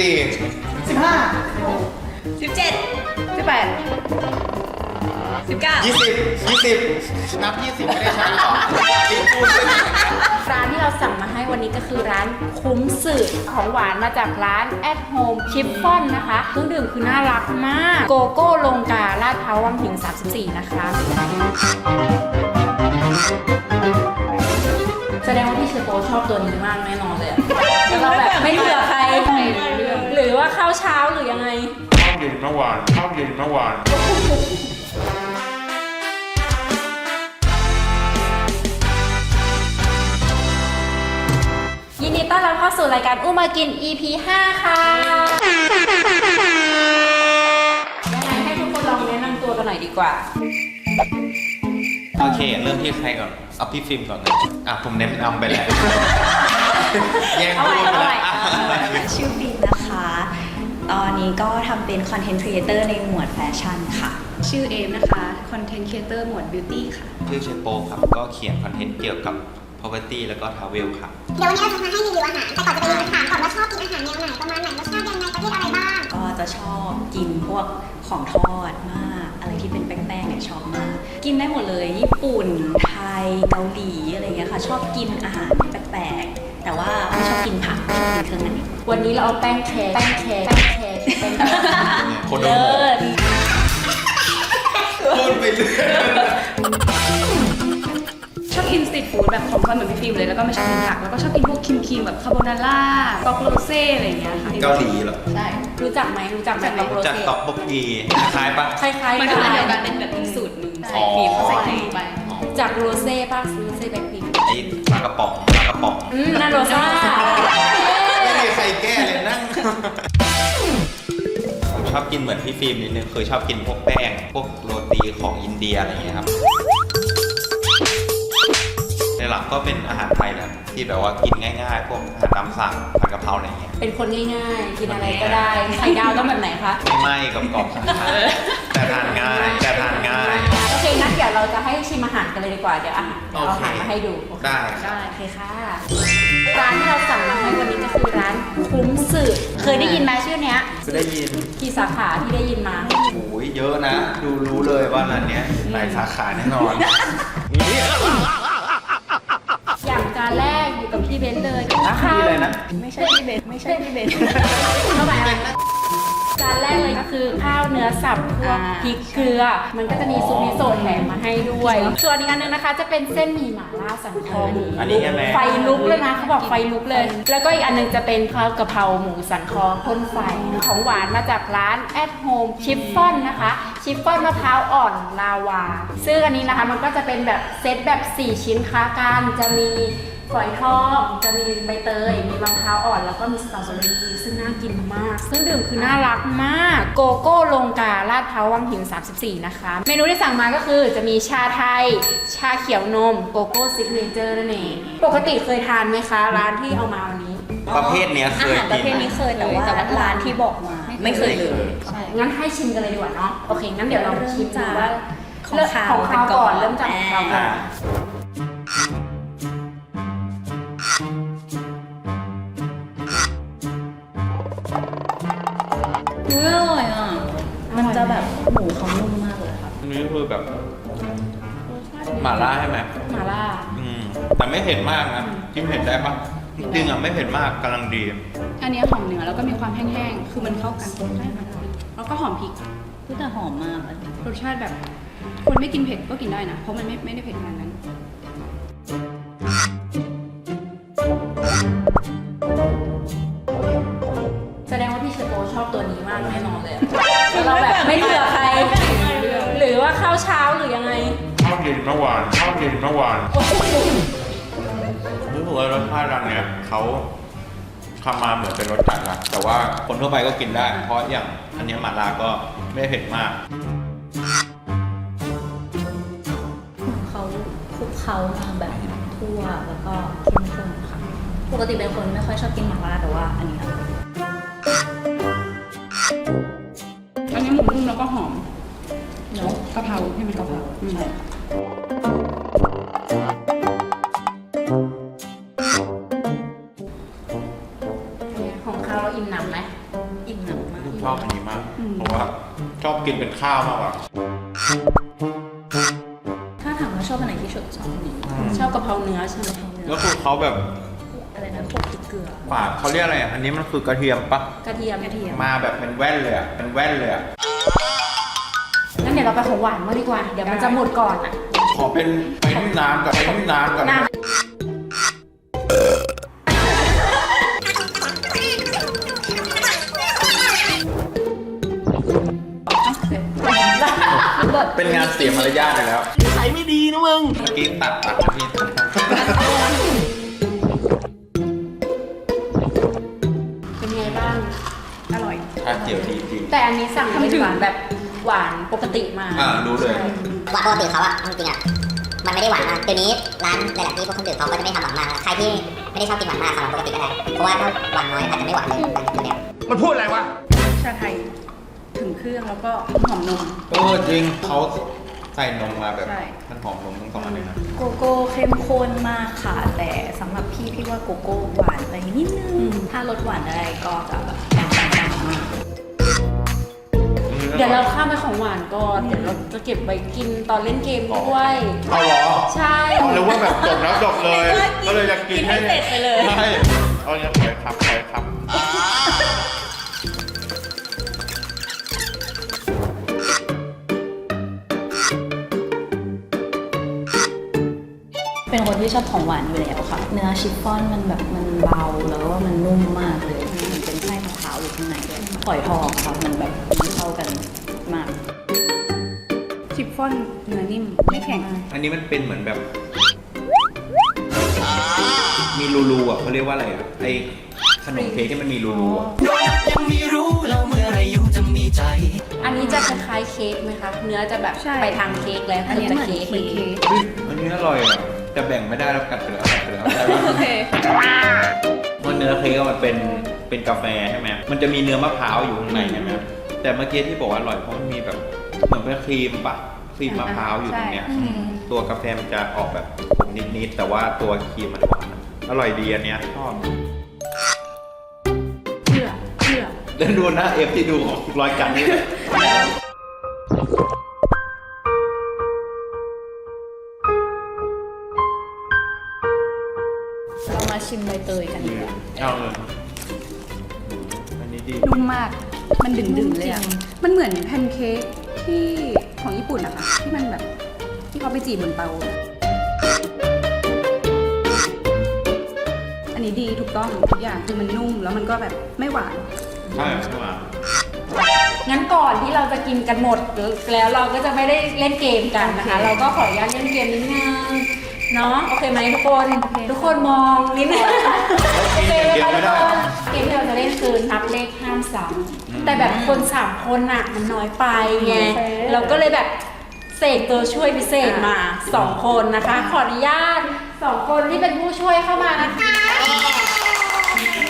สี่สิบห้าสิบเจ็ดสิบแปดสิบเก้ายี่สิบยี่สิบนับยี่สิบไม่ได้ใช้หรอกินพูดเลยร้านที่เราสั่งมาให้วันนี้ก็คือร้านคุ้มสืดของหวานมาจากร้าน at home chiff on นะคะเครื่องดื่มคือน่ารักมาก โกโก้ลงกาลาดพร้าววังหิน34 นะคะแสดงว่าพี่เชโปชอบตัวนี้มากแน่นอนเลยอะแล้วเราแบบไม่เหลือใครหรือ ว่าข้าวเช้าหรือยังไง ข้าวเย็นเมื่อวานข้าวเย็นเมื่อวานยินดีต้อนรับเข้าสู่รายการอุ้มมากิน EP 5 ค่ะยังไงให้ทุกคนลองแนะนำตัวกันหน่อยดีกว่า โอเค เริ่มที่ใครก่อนเอาพี่ฟิล์มก่อนเลยอะผมแนะนำไปแล้วแย่งพูดไปแล้วอะชื่อปินนะคะ ตอนนี้ก็ทำเป็นคอนเทนต์ครีเอเตอร์ในหมวดแฟชั่นค่ะ ชื่อเอมนะคะคอนเทนต์ครีเอเตอร์หมวดบิวตี้ค่ะ ชื่อเชฟโปครับ ก็เขียนคอนเทนต์เกี่ยวกับ property แล้วก็ travel ครับ เดี๋ยววันนี้เราจะมาให้รีวิวอาหาร แต่ก่อนจะไปรีวิวถามก่อนว่าชอบกินอาหารแนวไหน ประมาณไหนรสชาติยังไงประเภทอะไรบ้าง ก็จะชอบกินพวกของทอดมาก อะไรที่เป็นแป้งๆเนี่ยชอบมาก กินได้หมดเลย ญี่ปุ่น ไทย เกาหลีอะไรเงี้ยค่ะ ชอบกินอาหารแปลกๆ แต่ว่าไม่ชอบกินผักชอบกินเครื่องในวันนี้เราเอาแป้งแคร์แป้งแคร์แป้งแคร์แป้งแคร์ เนี่ยโคโดเลิโมะศพูดไปเรื่อยชอบกินสตรีทฟู้ดแบบของทอดเหมือนพี่ฟิล์มเลยแล้วก็ไม่ชอบกินผักแล้วก็ชอบกินพวกครีมครีมๆแบบคาโบนาร่าปอกโรเซ่อะไรอย่างเงี้ยค่ะเกาหลีเหรอใช่รู้จักไหมรู้จักไหมกับโรจากเซ่ตอกบกกีคล้ายปะคล้ายๆมันกัคืออันเดียนวกันเป็นแบบอีกสูตรหนึ่งอ๋ใส่อครีมเขาใส่ครีมไปจากโรเซ่ป่ะโรเซ่แบล็คพิงค์ไอ้ปลากระป๋องปลากระป๋องอืมนั่นโรซ่า ชอบกินเหมือนพี่ฟิล์มนิดนึงคือชอบกินพวกแป้ง พวกโรตีของอินเดียอะไรอย่างเงี้ยครับในหลักก็เป็นอาหารไทยแหละที่แบบว่ากินง่ายๆ พวกอาหารตามสั่งผัดกะเพราอะไรอย่างเงี้ย เป็นคนง่ายๆ กินอะไรก็ได้ ไข่ดาวต้องแบบไหนคะ ไม่ไหม้กับกรอบๆนะครับแต่ทานง่ายแต่ทานง่ายโอ เคงั้นเดี๋ยวเราจะให้ชิมอาหารกันเลยดีกว่า เดี๋ยวอาหารเดี๋ยวเอาอาหารมาให้ดูได้ได้โอเคค่ะ ร้านที่เราสั่งมาให้วันนี้ก็คือร้านคุ้มสืบเคยได้ยินไหมชื่อเนี้ยจะได้ยินกี่สาขาที่ได้ยินมา โอ้ยเยอะนะ ดูรู้เลยว่าร้านเนี้ยหลายสาขาแน่นอน อย่างจานแรกอยู่กับพี่เบนซ์เลยนะพี่อะไรนะ ไม่ใช่พี่เบนไม่ใช่พี่เบน เข้าไปจ สับพวกอ่าพริกเกลือ มันก็จะมีซุปมิโซะแถมมาให้ด้วย ส่วนอีกอันหนึงนะคะจะเป็นเส้นหมี่หม่าล่าสันคอหมูอันนี้ใช่ไหม ไฟลุกเลยนะเขาบอกไฟลุกเลย แล้วก็อีกอันหนึงจะเป็นข้าวกะเพราหมูสันคอพ่นไฟ ของหวานมาจากร้าน at home chiffon นะคะ ชิฟฟ่อนมะพร้าวอ่อนลาวา ซึ่งอันนี้นะคะมันก็จะเป็นแบบเซตแบบ 4 ชิ้นค้ากันจะมี ฝอยทองจะมีใบเตย มีมะพร้าวอ่อน แล้วก็มีสตรอเบอรี่ซึ่งน่ากินมาก ซึ่งดื่มคือน่ารักมาก โกโก้ลงกาลาดพร้าววังหิน 34 นะคะ เมนูที่สั่งมาก็คือจะมีชาไทย ชาเขียวนม โกโก้ซิกเนเจอร์นั่นเอง ปกติเคยทานไหมคะ ร้านที่เอามาวันนี้ ประเภทเนี้ยเคอายหารปกิระเภทนนี้เคยแต่ว่าร้านที่บอกมาไม่เคยเลยงั้นให้ชิมกันเลยดีกว่าเนาะ โอเค งั้นเดี๋ยวเราชิมดูว่าของเริ่มคาวของคาวกันก่ก่ออนนเริ่มจากของคาวก่ออ่า แบบหม่าล่าใช่ไหมหมาล่า อืม แต่ไม่เผ็ดมากนะกินเผ็ดได้ปะจริงๆอะไม่เผ็ดมากกำลังดี อันเนี้ยหอมเนื้อแล้วก็มีความแห้งๆ คือมันเข้ากันใช่ค่ะแล้วก็หอมพริก พูดแต่หอมมากเลยรสชาติแบบ คนไม่กินเผ็ดก็กินได้นะ เพราะมันไม่ไม่ได้เผ็ดขนาดนั้น มื่อวานข้าวเย็นเมื่อวานรู้สึกว่ารสชาติร้านเนี้ยเขาทำมาเหมือนเป็นรสจัดนะแต่ว่าคนทั่วไปก็กินได้ เพราะอย่างอันเนี้ยหม่าล่าก็ไม่เผ็ดมากเขาคลุกเขามาแบบทั่วแล้วก็เข้มข้นค่ะปกติเป็นคนไม่ค่อยชอบกินหม่าล่าแต่ว่าอันนี้อร่อยอันนี้หมูนุ่มแล้วก็หอมเนาะกะเพราให้มันกะเพราอืมใช่ค่ะ ของข้าวเราอิ่มหนำไหมอิ่มหนำมากชอบอันนี้มาก เพราะว่าชอบกินเป็นข้าวมากกว่าถ้าถามว่าชอบอะไรที่สุดชอบอันนี้ชอบกะเพราเนื้อใช่ไหมแล้วคือเขาแบบอะไรนะขลกพริกเกลือปาดเขาเรียกอะไรอันนี้มันคือกระเทียมปะกระเทียมกระเทียมมาแบบเป็นแว่นเลยอะเป็นแว่นเลยอะ ดี๋ยวเราไปของหวานมางดีกว่า เดี๋ยวมันจะหมดก่อนอะขอเป็นไปนุ่มน้ำกับไปนุ่มน้ำกับน้เป็นงานเสียมารยาทไปแล้วใส่ไม่ดีนะมึง เมื่อกี้ตัดตัดพี่ตัดเป็นไงบ้าง อร่อยชาเจียวดีจริงแต่อันนี้สั่งเป็นหวานแบบ หวานปกติมาอ่ารู้เลย หวานปกติเขาอะเอาจริงๆอะมันไม่ได้หวานมากเดี๋ยวนี้ร้านหลายๆที่พวกเครื่องดื่มเขาก็จะไม่ทำหวานมากแล้วใครที่ไม่ได้ชอบกินหวานมากสั่งหวานปกติก็ได้ เพราะว่าถ้าหวานน้อยอาจจะไม่หวานเลยแบบนี้เนี่ยมันพูดอะไรวะ ชาไทย ถึงเครื่องแล้วก็หอมนม เออจริงเขาใส่นมมาแบบ ใช่ มันหอมนมทั้งสองอันเลยนะ โกโก้เข้มข้นมากค่ะ แต่สำหรับพี่พี่ว่าโกโก้หวานไปนิดนึง ถ้าลดหวานได้ก็จะแบบกลางๆมากเดี๋ยวเราข้ามไปของหวานก่อน เดี๋ยวเราจะเก็บไว้กินตอนเล่นเกมด้วย เอาเหรอใช่ หรือว่าแบบจบแล้วจบเลย ก็เลยจะกินให้กินให้เสร็จไปเลย ใช่เอาอย่างนี้ปล่อยครับปล่อยครับเป็นคนที่ชอบของหวานอยู่แล้วค่ะ เนื้อชิฟฟ่อนมันแบบมันเบาแล้วก็มันนุ่มมากเลยเหมือนเป็นไส้มะพร้าวอยู่ข้างในด้วย ฝอยทองค่ะมันแบบเข้ากันมาก ชิฟฟ่อนเนื้อนิ่มไม่แข็ง อันนี้มันเป็นเหมือนแบบ มีรูรูอะเขาเรียกว่าอะไรอะไอขนมเค้กที่มันมีรูรูอะอันนี้จะคล้ายๆเค้กไหมคะ เนื้อจะแบบใช่ ไปทางเค้กแล้วอันนี้จะเหมือนเค้กเค้กเฮ้ยอันนี้อร่อยอะแต่แบ่งไม่ได้แล้วกัดไปแล้วกัดไปแล้วได้ปะโอเค เพราะเนื้อเค้กอะมันเป็น เป็นกาแฟใช่ไหมมันจะมีเนื้อมะพร้าวอยู่ข้างในใช่ไหมแต่เมื่อกี้ที่บอกว่าอร่อยเพราะมันมีแบบเหมือนเป็นครีมปะครีมมะพร้าวอยู่ตรงเนี้ย ตัวกาแฟมันจะออกแบบขมนิดๆแต่ว่าตัวครีมมันหวานอะอร่อยดีอันเนี้ยชอบเชื่อเชื่อแล้วดูหน้าเอฟที่ดูของรอยกันนี่เลยเรามาชิมใบเตยกันดีกว่าเอาเลยอันนี้ ดีนุ่มมาก มันดึงๆเลยอะมันเหมือนแพนเค้กที่ของญี่ปุ่นอะค่ะที่มันแบบที่เขาไปจีบบนเตา อันนี้ดีถูกต้องทุกอย่างคือมันนุ่มแล้วมันก็แบบไม่หวาน ใช่ใช่ไหมงั้นก่อนที่เราจะกินกันหมดแล้วเราก็จะไม่ได้เล่นเกมกันนะคะ เราก็ขออนุญาตเล่นเกมนิดนึง เนาะโอเคไหมทุกคน ทุกคนมองนิดนึงโอเคไหมคะทุกคนเกมที่เราจะเล่นคือนับเลขห้ามซ้ำแต่แบบคนสามคนน่ะมันน้อยไปไงเราก็เลยแบบเสกตัวช่วยพิเศษมาสองคนนะคะ ขออนุญาตสองคนที่เป็นผู้ช่วยเข้ามานะคะ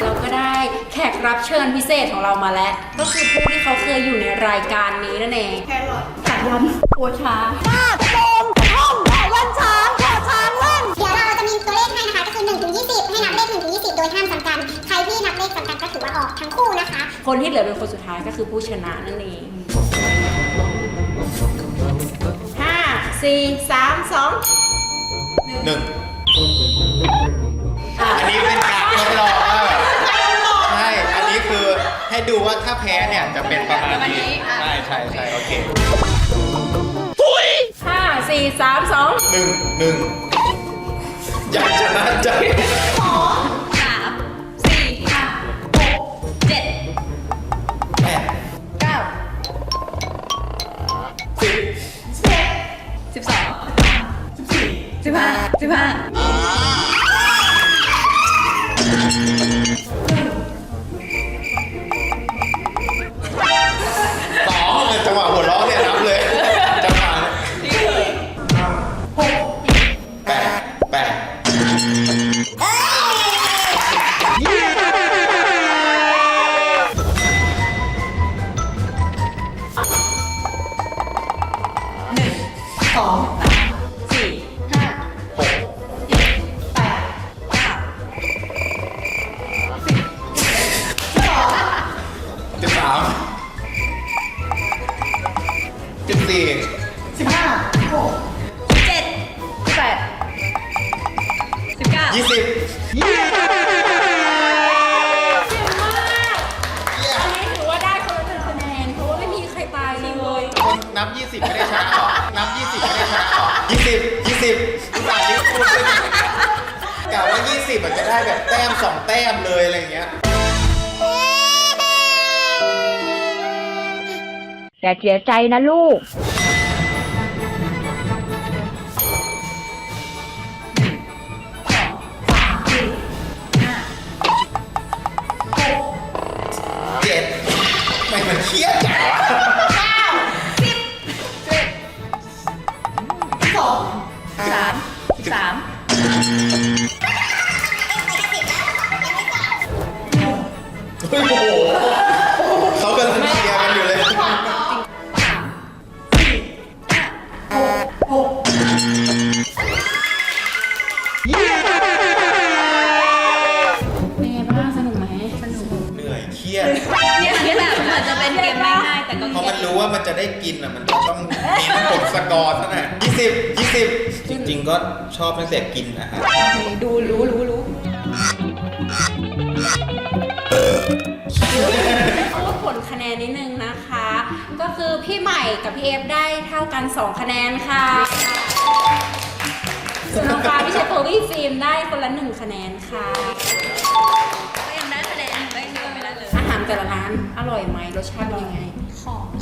เราก็ได้แขกรับเชิญพิเศษของเรามาแล้ว ก็คือผู้ที่เขาเคยอยู่ในรายการนี้นั่นเองสายยันโอชาเดี๋ยวเอว่าออกทั้งคู่นะคะ คนที่เหลือเป็นคนสุดท้ายก็คือผู้ชนะนั่นเองห้าสี่สามสองหนึ่งอะอันนี้เป็นการทดลองว่าแบบใช่ อันนี้คือให้ดูว่าถ้าแพ้เนี่ยจะเป็นประมาณนี้ ใช่ใช่ใช่โอเคห้าสี่สามสองหนึ่งหนึ่งอยากชนะใจ สิบห้าสิบห้าสองเลยจังหวะหัวเราะเนี่ยนับเลย จังหวะหกแปดแปดหกสอง แบบแต้ม2แต้มเลยอะไรอย่างเงี้ยแต่เสียใจนะลูก เจ็ดทำไมมันเครียดจังวะ ได้กินอะมันจะต้องมีผลสกอร์ซะหน่อยยี่สิบยี่สิบจริงๆก็ชอบตั้งแต่กินอาหารดูรู้รู้รู้พูดผลคะแนนนิดนึงนะคะ ก็คือพี่ใหม่กับพี่เอฟได้เท่ากัน 2 คะแนนค่ะส่วนน้องฟ้าพี่เชฟโพวี่ฟิล์มได้คนละ 1 คะแนนค่ะก็ยังได้คะแนนไม่เยอะไม่ได้เลยอาหารแต่ละร้านอร่อยไหมรสชาติเป็นยังไง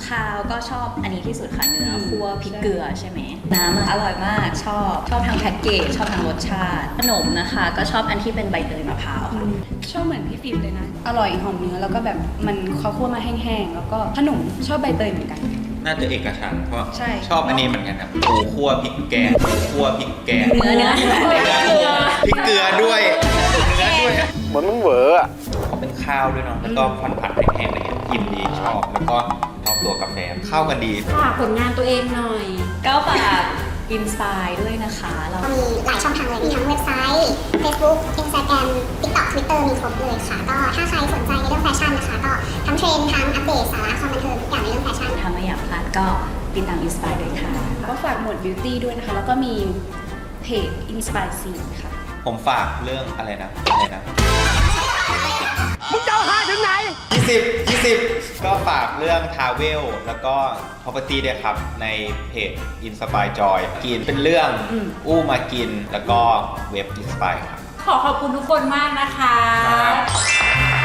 ของคาวก็ชอบอันนี้ที่สุดค่ะเนื้อคั่วพริกเกลือใช่ไหมน้ำอะอร่อยมากชอบชอบทางแพ็กเกจชอบทางรสชาติขนมนะคะ ก็ชอบอันที่เป็นใบเตยมะพร้าวค่ะชอบเหมือนพี่ฟิล์มเลยนะ อร่อยหอมเนื้อแล้วก็แบบมันเขาคั่วมาแห้งๆแล้วก็ขนมชอบใบเตยเหมือนกัน น่าจะเอกฉันท์เพราะใช่ ชอบอันนี้เหมือนกันครับหมูคั่วพริกแกงหมูคั่วพริกแกงเนื้อเนื้อพริกเกลือด้วยเนื้อด้วยเหมือนมึงเหวออะเขาเป็นข้าวด้วยเนาะแล้วก็ผัดผัดๆแห้งๆอะไรเงี้ยกินดีชอบแล้วก็ช อบตัวกาแฟเข้ากันดี ฝากผลงานตัวเองหน่อย ก็ฝากอินสปายด้วยนะคะเรามีหลายช่องทางเลย มีทั้งเว็บไซต์ Facebook Instagram TikTok Twitter มีครบเลยค่ะ ก็ถ้าใครสนใจในเรื่องแฟชั่นนะคะ ก็ทั้งเทรนด์ทั้งอัปเดตสาระความบันเทิงทุกอย่างในเรื่องแฟชั่นถ้าไม่อยากพลาดก็ติดตามอินสปายด้วยค่ะ ก็ฝากหมวดบิวตี้ด้วยนะคะ แล้วก็มีเพจ Inspire Scene ค่ะ ผมฝากเรื่องอะไรนะอะไรนะ ฝากเรื่องทาเวลแล้วก็ property ด้วยครับ ในเพจ Inspire Joy กินเป็นเรื่องอู้มากิน แล้วก็เว็บ Inspire ครับ ขอขอบคุณทุกคนมากนะคะ ครับ